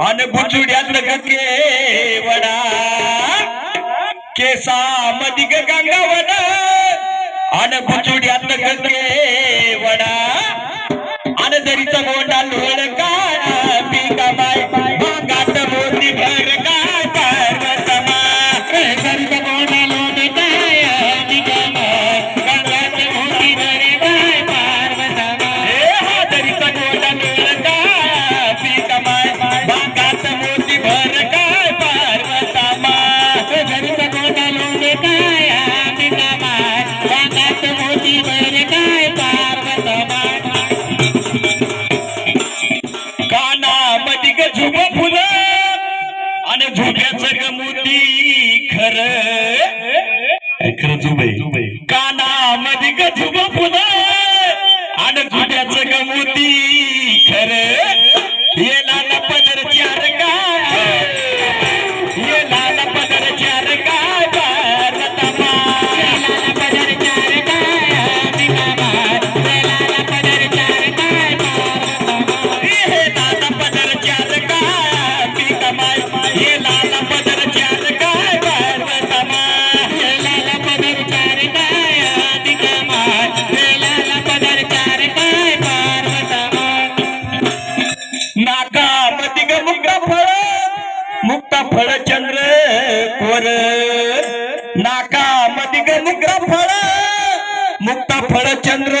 अन बुचुड्यात केवडा वडा मधिक गंगावड. अन बुचुड्यात केवडा अन जरीचा गोंडा लोळ. झगमुती खर. खरं जुबे कानामध्ये गजुब फुलं आणि झुट्याच गमुती खर. येणार फळचंद्र कोर नाका निग्र फळ मुक्त फळचंद्र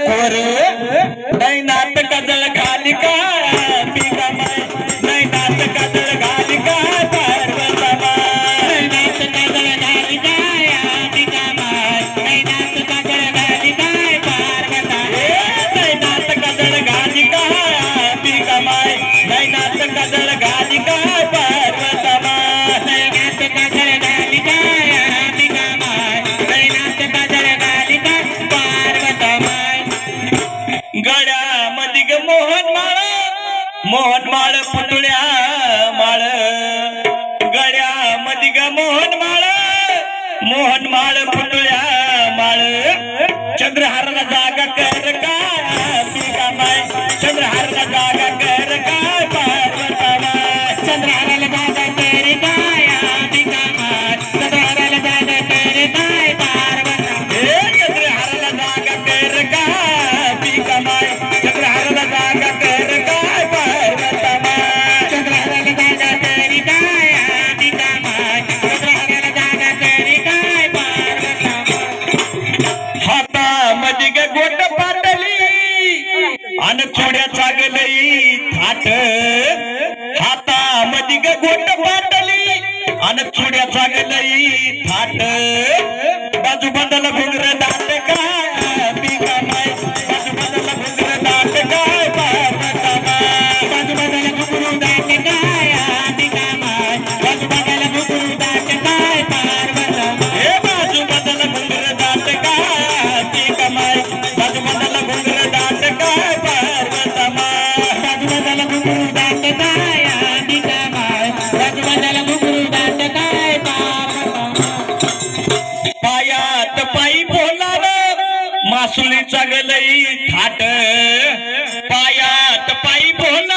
कोर नाही ना मोहन माळ पुतळ्या माळ. गळ्या मधी ग मोहन माळ. मोहन माळ पुतळ्या माळ. चंद्रहाराला जागा कर. हात हाता मधी गोट पाटली आणि चुड्या चागलई थाट. बाजू बंदाला घोंगर चुलीचा चगलई ठाट पायात पाई बोला